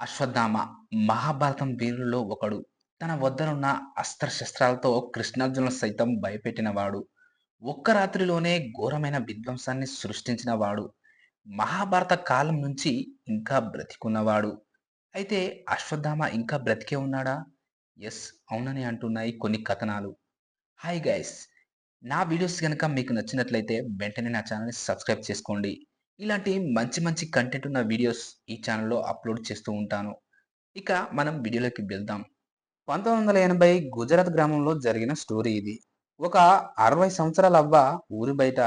అశ్వత్థామ మహాభారతం వీరుల్లో ఒకడు. తన వద్దనున్న అస్త్రశస్త్రాలతో కృష్ణార్జునులు సైతం భయపెట్టినవాడు. ఒక్క రాత్రిలోనే ఘోరమైన విధ్వంసాన్ని సృష్టించినవాడు. మహాభారత కాలం నుంచి ఇంకా బ్రతికున్నవాడు. అయితే అశ్వత్థామ ఇంకా బ్రతికే ఉన్నాడా? ఎస్ అవునని అంటున్నాయి కొన్ని కథనాలు. హాయ్ గైస్ నా వీడియోస్ కనుక మీకు నచ్చినట్లయితే వెంటనే నా ఛానల్ని సబ్స్క్రైబ్ చేసుకోండి. ఇలాంటి మంచి మంచి కంటెంట్ ఉన్న వీడియోస్ ఈ ఛానల్లో అప్లోడ్ చేస్తూ ఉంటాను. ఇక మనం వీడియోలోకి వెళ్దాం. పంతొమ్మిది వందల ఎనభై గుజరాత్ గ్రామంలో జరిగిన స్టోరీ ఇది. ఒక అరవై సంవత్సరాల అవ్వ ఊరి బయట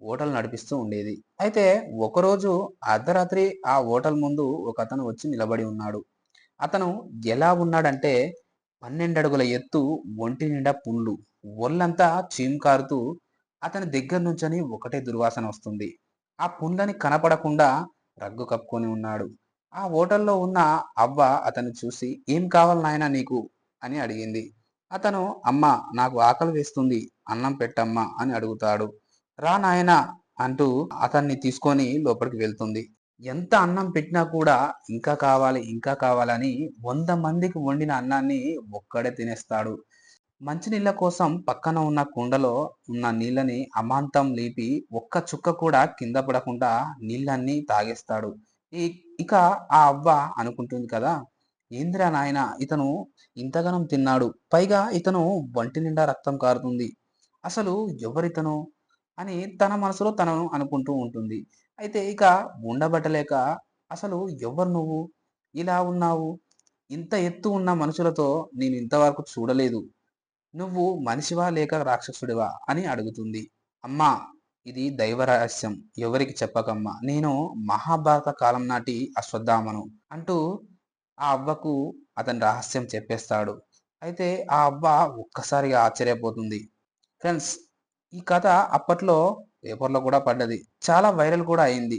హోటల్ నడిపిస్తూ ఉండేది. అయితే ఒకరోజు అర్ధరాత్రి ఆ హోటల్ ముందు ఒక అతను వచ్చి నిలబడి ఉన్నాడు. అతను ఎలా ఉన్నాడంటే పన్నెండు అడుగుల ఎత్తు ఒంటి నిండా పుండ్లు ఒళ్ళంతా చీమ్ కారుతూ అతని దగ్గర నుంచని ఒకటే దుర్వాసన వస్తుంది. ఆ పుండ్లని కనపడకుండా రగ్గు కప్పుకొని ఉన్నాడు. ఆ హోటల్లో ఉన్న అవ్వ అతన్ని చూసి ఏం కావాలి నాయనా నీకు? అని అడిగింది. అతను అమ్మ నాకు ఆకలి వేస్తుంది. అన్నం పెట్టమ్మా అని అడుగుతాడు. రా నాయనా అంటూ అతన్ని తీసుకొని లోపలికి వెళ్తుంది. ఎంత అన్నం పెట్టినా కూడా ఇంకా కావాలి ఇంకా కావాలని వంద మందికి వండిన అన్నాన్ని ఒక్కడే తినేస్తాడు. మంచినీళ్ళ కోసం పక్కన ఉన్న కుండలో ఉన్న నీళ్ళని అమాంతం లేపి ఒక్క చుక్క కూడా కింద పడకుండా నీళ్ళన్నీ తాగేస్తాడు. ఈ ఇక ఆ అవ్వ అనుకుంటుంది కదా ఏంద్రా నాయన ఇతను ఇంతగానం తిన్నాడు. పైగా ఇతను వంటి నిండా రక్తం కారుతుంది. అసలు ఎవరితను? అని తన మనసులో తనను అనుకుంటూ ఉంటుంది. అయితే ఇక ఉండబట్టలేక అసలు ఎవరు నువ్వు? ఇలా ఉన్నావు? ఇంత ఎత్తు ఉన్న మనుషులతో నేను ఇంతవరకు చూడలేదు. నువ్వు మనిషివా లేక రాక్షసుడివా అని అడుగుతుంది. అమ్మా ఇది దైవ రహస్యం ఎవరికి చెప్పకమ్మా? నేను మహాభారత కాలం నాటి అశ్వత్థామను అంటూ ఆ అవ్వకు అతని రహస్యం చెప్పేస్తాడు. అయితే ఆ అవ్వ ఒక్కసారిగా ఆశ్చర్యపోతుంది. ఫ్రెండ్స్ ఈ కథ అప్పట్లో పేపర్లో కూడా పడ్డది. చాలా వైరల్ కూడా అయింది.